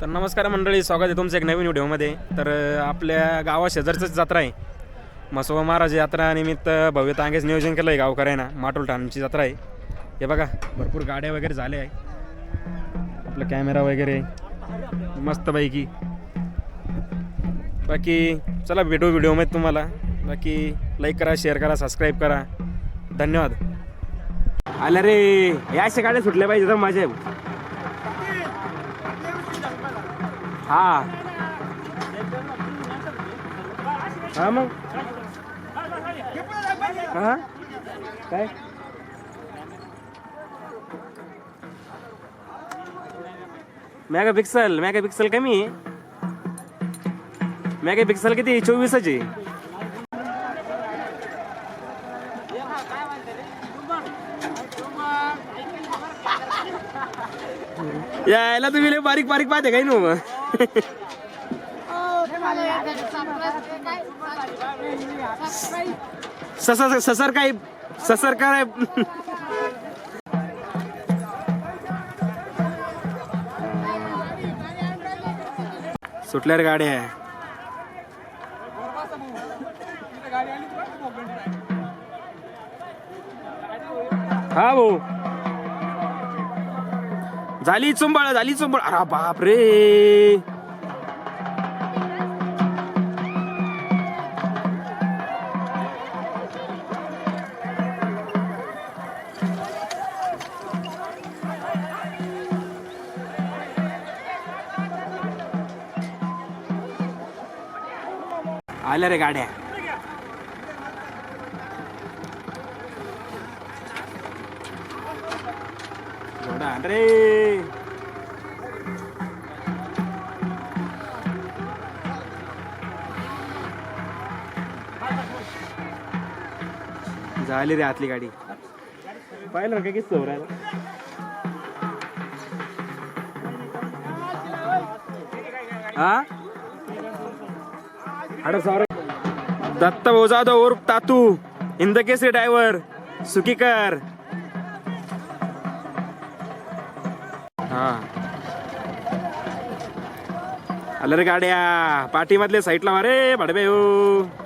तर नमस्कार मंडळी स्वागत आहे तुमचं एक नवीन व्हिडिओमध्ये. तर आपल्या गावा शेजारचंच जत्रा आहे. मसोबा महाराज यात्रा निमित्त भव्य तांगेच नियोजन केलं आहे गावकऱ्यांना. माटोल ठाणची जत्रा आहे. हे बघा भरपूर गाड्या वगैरे झाल्या आहे. आपला कॅमेरा वगैरे मस्तपैकी बाकी चला भेटू व्हिडिओमध्ये तुम्हाला. बाकी लाईक करा शेअर करा सबस्क्राईब करा. धन्यवाद. आल्या रे या अशा गाड्या सुटल्या पाहिजे तर माझ्या हा. हा मग? हा? काय? मेगा पिक्सल मेगा पिक्सल कमी आहे. मेगा पिक्सल किती चोवीसाची यायला तुम्ही बारीक बारीक पाहते काही नव्ह ससर ससर काय ससर काय? सुटल्यावर गाडी आहे. हा भाऊ. झाली चुंबाळ झाली चुंबाळ. अरे बाप रे आल्या रे गाड्या. रे. झाली रे आतली गाडी. पाहिलं काय किस्सा हो राहिला हा? अरे सॉरी दत्ता भाऊ जाधव उर्फ तातू हिंदकेसरी ड्रायव्हर सुकीकर. हा. आलं रे गाड्या पाठीमधल्या साईडला वा रे भाडबे हो.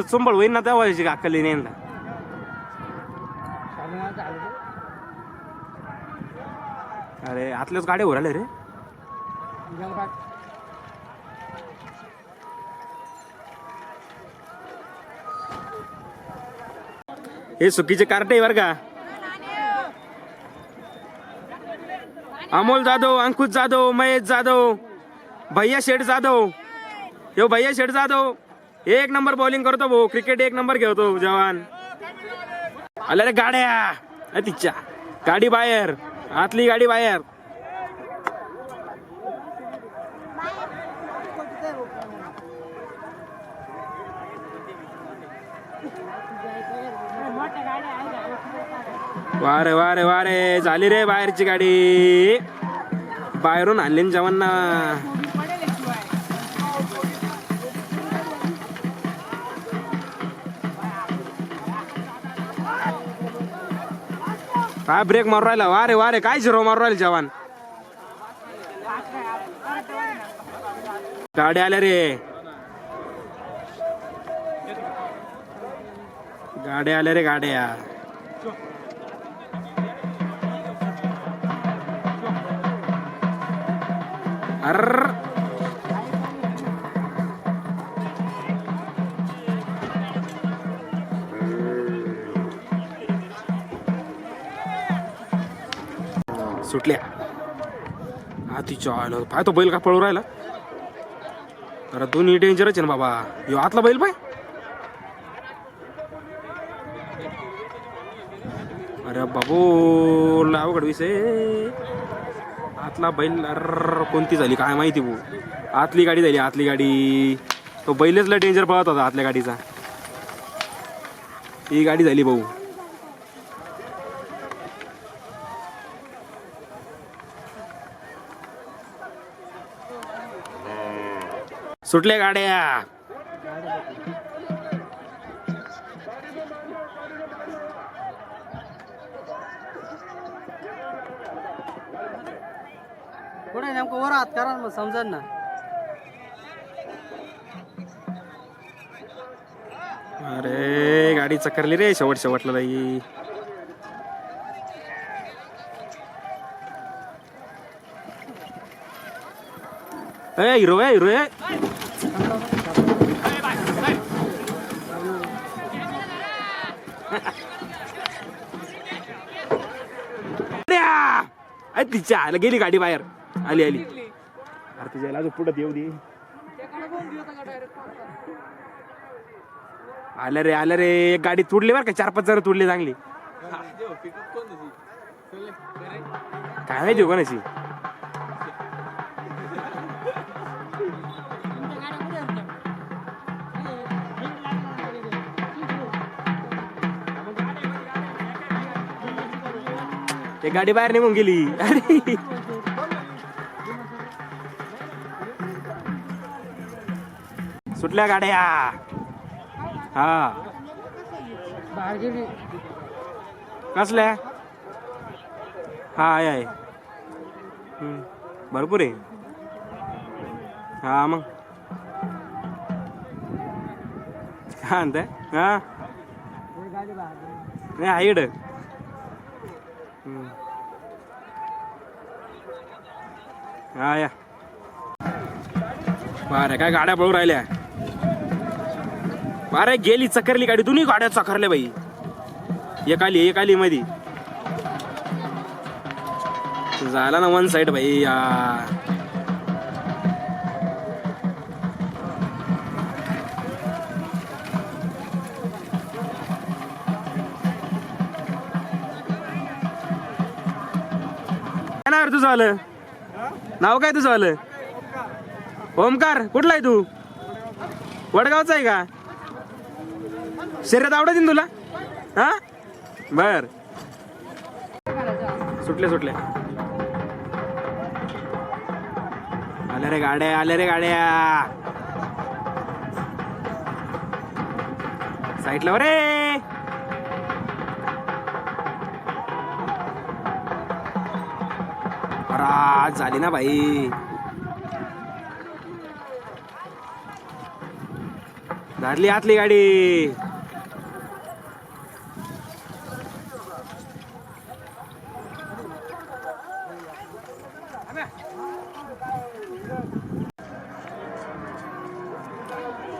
एखादं चुंबळ होईन ना तेव्हा याची अक्कली नाही ना अरे आतल्याच गाड्या उराले रे. हे सुकीचे कार्टे बर का? अमोल जाधव अंकुश जाधव महेश जाधव भैया शेठ जाधव. यो भैया शेठ जाधव. एक नंबर बॉलिंग करतो भाऊ. क्रिकेट एक नंबर घेतो जवान. आल्या रे गाड्या. तिच्या. गाडी बाहेर. आतली गाडी बाहेर. वारे वारे वारे. झाली रे बाहेरची गाडी. बाहेरून आणली ना जवांना काय ब्रेक मारू राहिला. वारे वारे काय झिरो मारू राहिले जवान? गाड्या आल्या रे. गाड्या आल्या रे गाड्या. अर. सुटल्या. हा तिच्या पाय तो बैल का पळू राहिला? तर दोन्ही डेंजरच आहे ना बाबा. यो आतला बैल पाय. अरे बाबू लय अवघड विषय आतला बैल अर्र कोणती झाली काय माहिती भाऊ. आतली गाडी झाली आतली गाडी. तो बैलच डेंजर पळत होता आतल्या गाडीचा. ही गाडी झाली भाऊ. सुटल्या गाड्या. कुठे नेमकं वर हात करा ना मग समजेल ना. अरे गाडी चक्करली रे शेवट शेवटला बाई. ए हिरो हिरो आहे द्या! अरे तिच्या आला गेली गाडी बाहेर. आली आली. अरे तिच्या अजून पुढं येऊ दे. आलं रे आलं रे. एक गाडी तुडली बरं का चार पाच जण तुडली चांगली. काय माहिती हो कोणाची? गाडी बाहेर निघून गेली. अरे सुटल्या गाड्या. हा. कसल्या? हा आहे आहे. भरपूर आहे. हा मग. हा म्हणताय हा. नाही आहे इकडं हम्म. हा या. बारे काय गाड्या पळू राहिल्या? बारे गेली चकरली गाडी दोन्ही गाड्या चकरल्या बाई. एक आली एक आली मध्ये झाला ना वन साइड भाई या. काय रे तुझं झालं नाव काय तुझं आलं ओमकार कुठला आहे तू? वडगावचा आहे का? शरीरात आवडत तुला? हा? बर. सुटले सुटले. आल्या रे गाड्या आल्या रे गाड्या. साईडला रे अरे झाली ना भाई धरली आतली गाडी.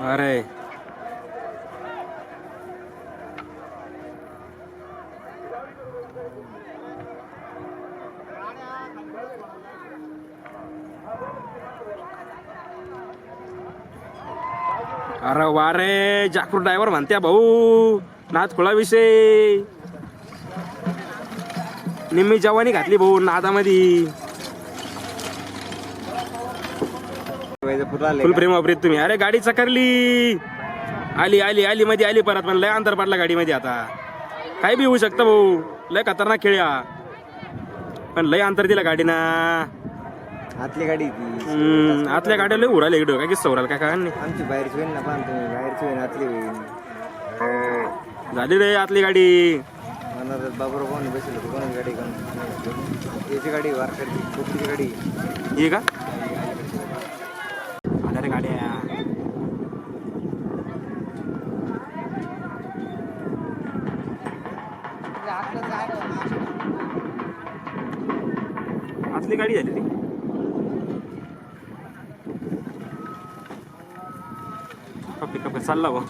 अरे. अरे वारे जाकूर ड्रायव्हर म्हणत्या भाऊ नाद खुळा विषय निम्मी जवानी घातली भाऊ नादामध्ये. फुल प्रेम वापरीत तुम्ही. अरे गाडी चकरली. आली आली आली मध्ये आली परत पण लय अंतर पडला गाडीमध्ये आता. काय बी होऊ शकतं भाऊ. लय खतरनाक खेळ हा. पण लय अंतर दिला गाडीना. आतली गाडी ती. आतल्या गाड्या लय उराले इकडं. काय किस्सा उराल काय काय नाही. आमची बाहेरची होईल ना पाहन तुम्ही बाहेरची होईल आतली होईल झाली रे आतली गाडी. म्हणणार बाबर कोण बसेल कोणाची गाडी कोण याची गाडी वारकरची गाडी ही का आल्या रे गाड्या आतली गाडी झाली ती कपी कपी चालला भाऊ.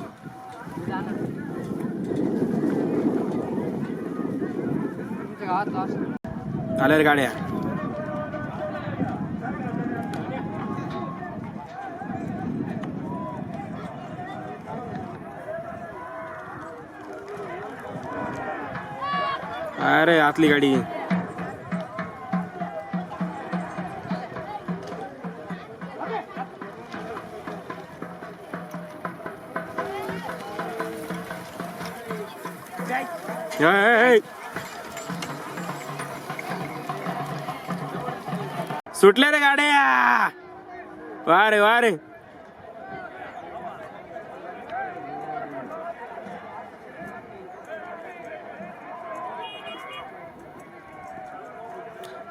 तुमच्या आल्या रे गाड्या. अरे आतली गाडी. सुटल्या रे गाड्या. वा रे वा रे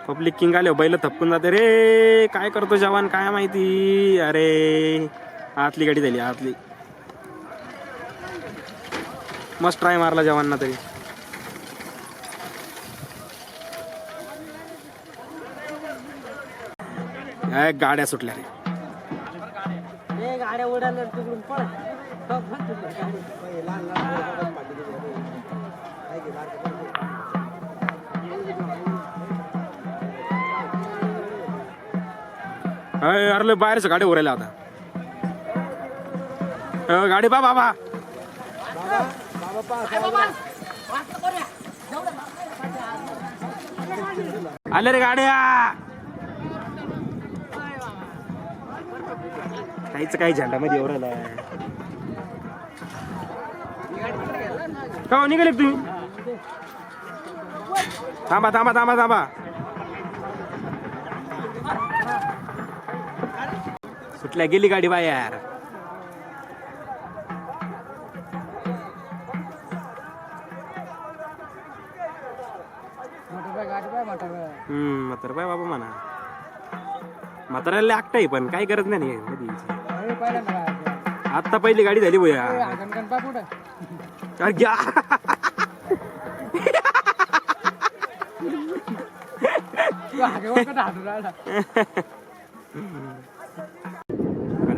पब्लिक किंग आले बैल थपकून जाते रे. काय करतो जवान काय माहिती? अरे आतली गाडी झाली आतली. मस्त ट्राय मारला जवानना तरी. काय गाड्या सुटल्या रे. गाड्या उडाल्या तिकडून पळ. अरे लय बाहेरच्या गाडी. उरायला आता. गाडी बा बाबा. आले रे गाड्या. काहीच काही झेंडामध्ये उरायला का निघाले तुम्ही? थांबा थांबा थांबा थांबा. सुटल्या गेली गाडी बाय यार पाय हम्म म्हातार बाय बाबा म्हणा. म्हाताऱ्याला आहे पण काही गरज नाही कधी आता पहिली गाडी झाली भैया. घ्या.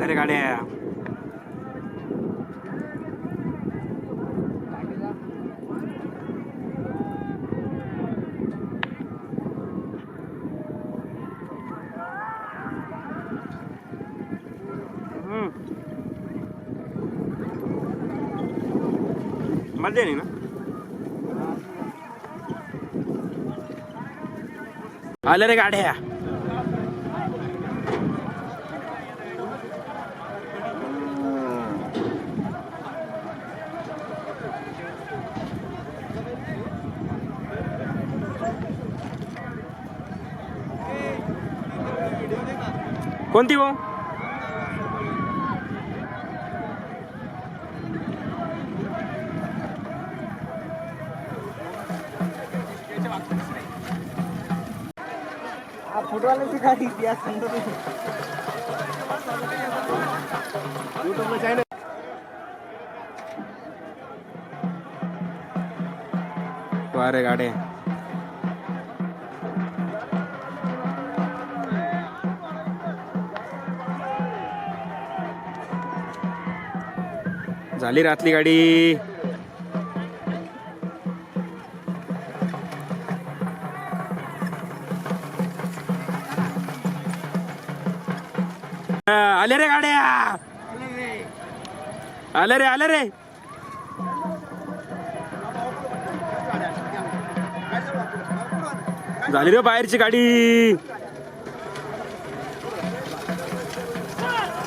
अरे गाड्या. मजा नाही ना? आले रे गाड्या. कोणती भाऊ? फुटवाल्याची वारे गाडे. झाली रातली गाडी. आले रे गाड्या. आले रे आले रे. झाली रे बाहेरची गाडी.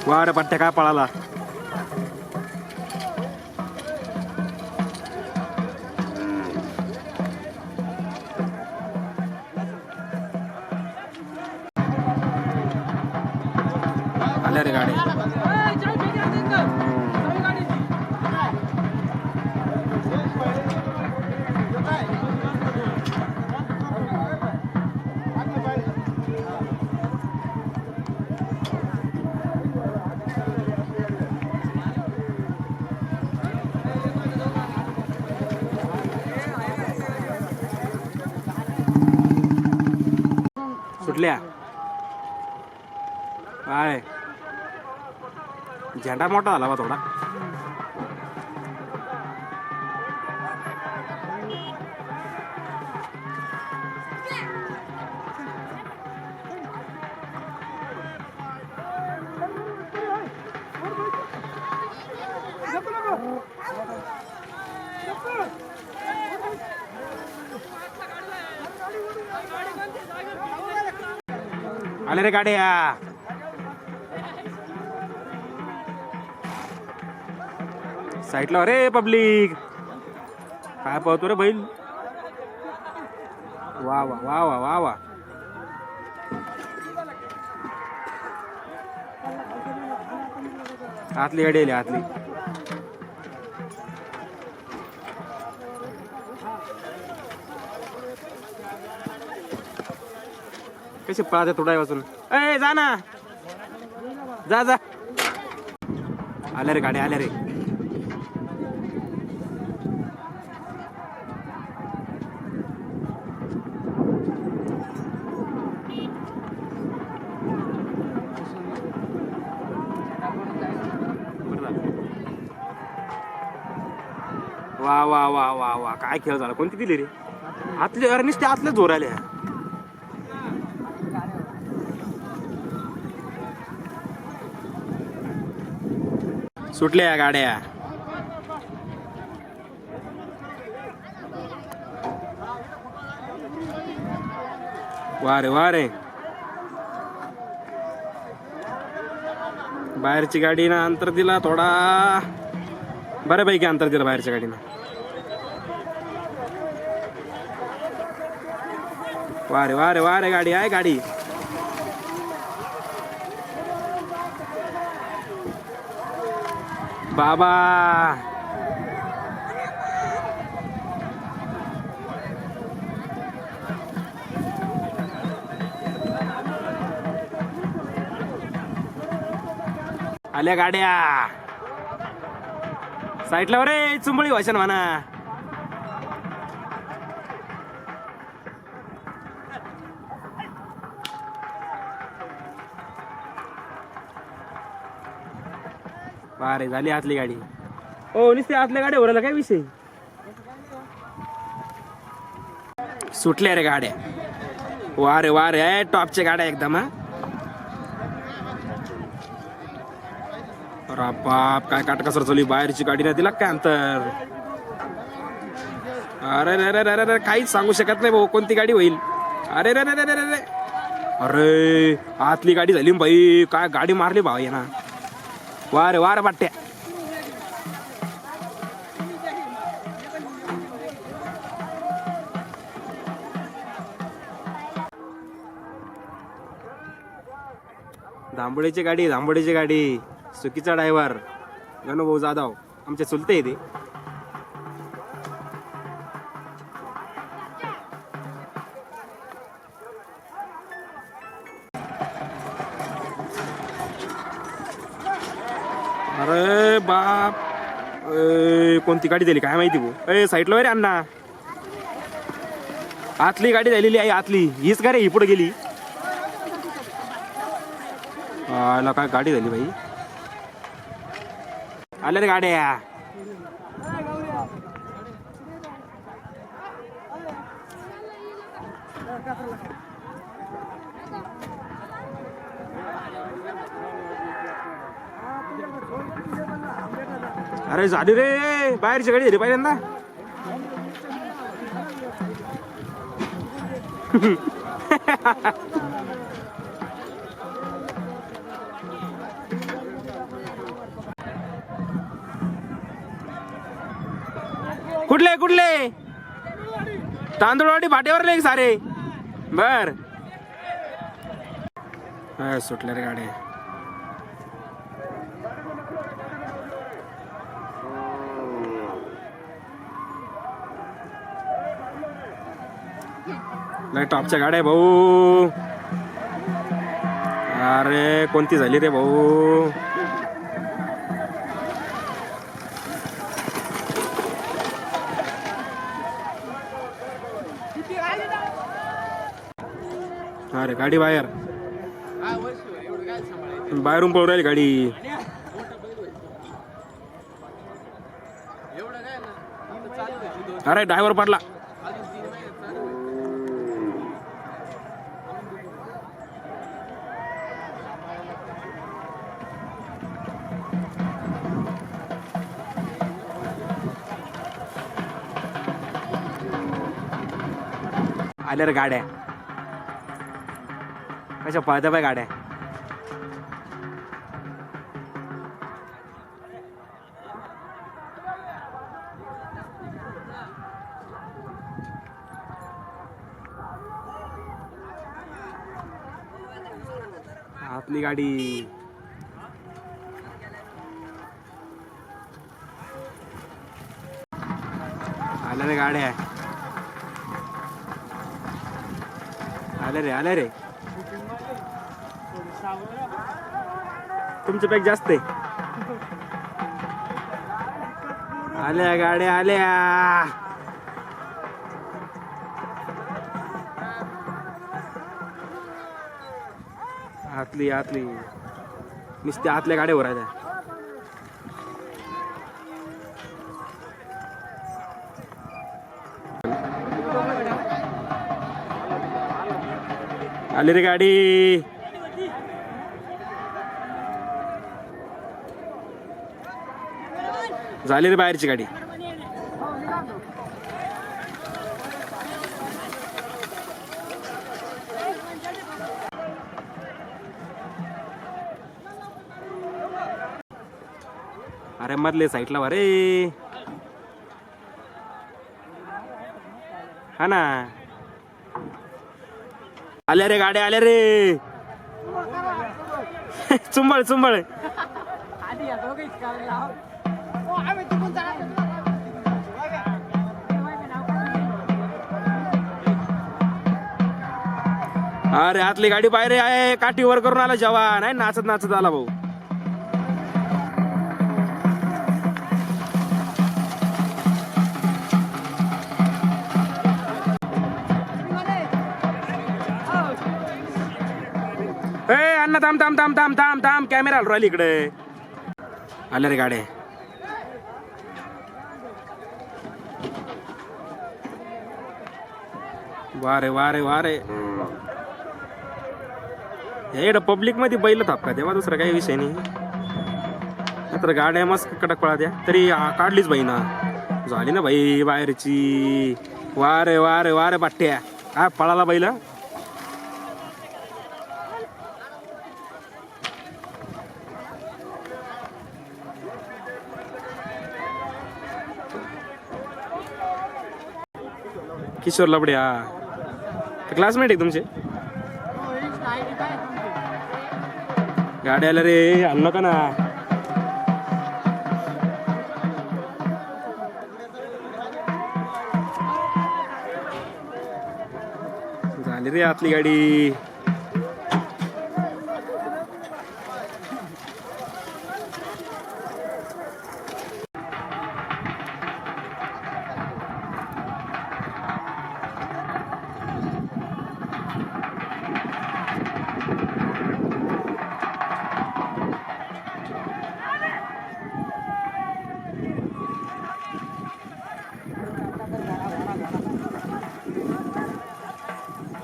वाड पट्ट्या काय पळाला. आल्या रे गाडी सुटल्या काय झेंडा मोठा झाला बा थोडा आले रे गाड्या साईडला. अरे पब्लिक. काय पाहतो रे बैल वा वा वा वा वा वा. आतली अडेल आतली. कशी पळाते थोडा वाजून ए जा ना. जा जा. आल्या रे गाडी आल्या रे. वा वा वा वा. काय खेळ झाला? कोणती दिली रे? आतले अरे नुसते आतले जोर आले. सुटल्या या गाड्या. वारे रे रे. बाहेरची गाडी ना अंतर दिला थोडा. बऱ्यापैकी अंतर दिलं बाहेरच्या गाडीनं. वा रे वारे वा रे गाडी आहे गाडी. बाबा. आल्या गाड्या. साईटला रे चुंबळी भाषण म्हणा. बारे झाली आतली गाडी. ओ नुसते आतल्या गाड्या उराला काय विषय? सुटल्या रे गाड्या. वा रे वा रे आहे टॉपच्या गाड्या एकदम हा. अरे बाप काय काटकसर चालू बाहेरची गाडी नाही दिला काय अंतर? अरे रे रे रे रे काहीच सांगू शकत नाही भाऊ कोणती गाडी होईल? अरे रे रे रे रे रे अरे आतली गाडी झाली बाई काय गाडी मारली भाऊ ना वार वार वा रे गाडी धांबोळीची गाडी चुकीचा ड्रायव्हर गणभाऊ जाधव आमचे चुलते ते अरे बाप. ए, कोणती गाडी दिली? काय माहिती भाऊ? ए साईडला रे अण्णा. आतली गाडी झालेली आहे आतली. हीच का रे ही पुढे गेली. आला काय गाडी झाली भाई आल्या रे गाड्या. अरे झाली रे बाहेरची गाडी झाली पहिल्यांदा कुठले कुठले तांदूळवाडी भाट्यावर नाही सारे बर हा, सुटल्या रे गाड्या लय टॉपच्या गाड्या भाऊ. अरे कोणती झाली रे भाऊ? अरे गाडी बाहेर. बाहेरून पळून राहील गाडी. अरे ड्रायव्हर पडला. आल्यावर गाड्या. कशा पळत पाय गाड्या. आपली गाडी. तुमचं पॅक जास्त आहे. आल्या गाड्या आल्या. आतली आतली. नुसत्या आतल्या गाड्यावर आल्या आली रे गाडी. झाली रे बाहेरची गाडी. अरे मधले साईडला वा रे. हा ना. आल्या रे गाड्या आल्या रे. चुंबळ चुंबळ. अरे आतली गाडी बाहेर आहे काठीवर करून आला जवान. आहे नाचत नाचत आला भाऊ. ए अण्णा थांब थांब थांब थांब थांब थांब कॅमेरा आलो राहिली इकडे. आले रे गाड्या. वारे वारे वारे. हे पब्लिकमध्ये बैल थापका तेव्हा दुसरा काही विषय नाही. तर गाड्या मस्त कडक पळा द्या. तरी काढलीच बाई ना. झाली ना बाई बाहेरची. वारे वारे वारे बाट्ट्या हा पळाला बैल. किशोर लबड्या. क्लासमेट आहे तुमचे? गाडी आल्या रे आणलं का ना? झाली रे आतली गाडी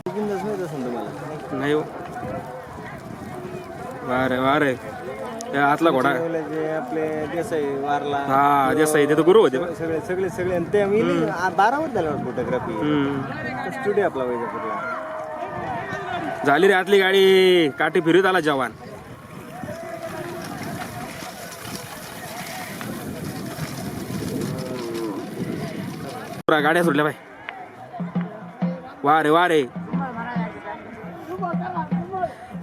बिंदास माहीत असेल तुम्हाला नाही हो वारे वारे या आतला घोडा. जे आपले देसाई वारला हा देसाई ते तर गुरु होते बा. सगळे सगळे सगळे आणि ते मी बारा वर झालं फोटोग्राफी हम्म. स्टुडिओ आपला वैजापूरला. झाली रे आतली गाडी. काठी फिरत आला जवान. पुरा गाड्या सुटल्या बाय वा रे वा रे.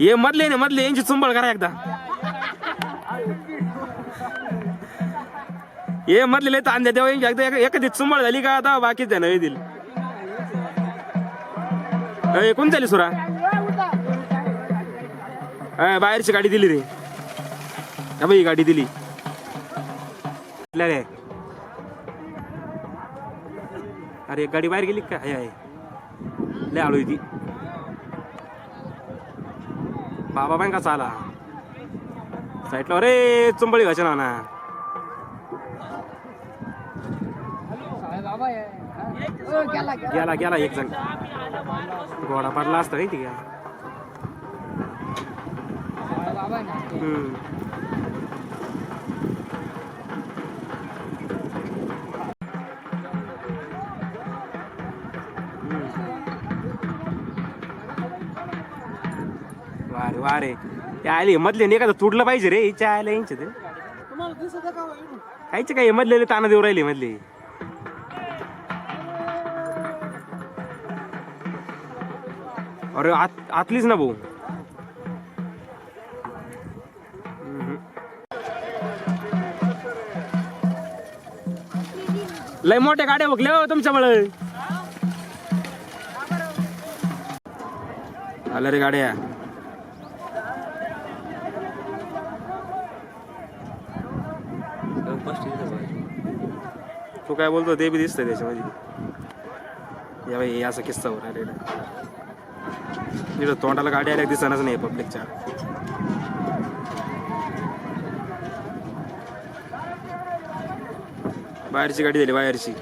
ये मधले ना मधले यांची चुंबळ करा एकदा. हे मधले लय ताण द्या हो, तेव्हा एकदा एका- एखादी चुंबळ झाली का आता बाकीच द्या नवी दिली. कोण झाली सुरा? बाहेरची गाडी दिली रे. हा बाई गाडी दिली. रे? अरे एक गाडी बाहेर गेली का? आहे लय आळू ती. बाबा बँका चाला. साईटला अरे चुंबळी व्हायच्या ना साहेब बाबा आहे. हा? ओ, गेला, गेला. गेला गेला एक जण घोडा पडला असता ना. हम्म. वारे वारे ते आले मधले नाही का तुडलं पाहिजे रे हिच्या आल्या यांचे ते हो? कायचे काय मधले ताना देऊ राहिले मधले अरे आत आतलीच ना भाऊ. लय मोठ्या गाड्या बघल्या हो तुमच्यामुळे आलं रे गाड्या. तू काय बोलतो ते बी दिसतंय त्याच्यामध्ये. या भाई असा किस्सा होणार आलेला तोंडाला गाडी आल्या दिसणारच नाही पब्लिकच्या. बाहेरची गाडी झाली बाहेरची.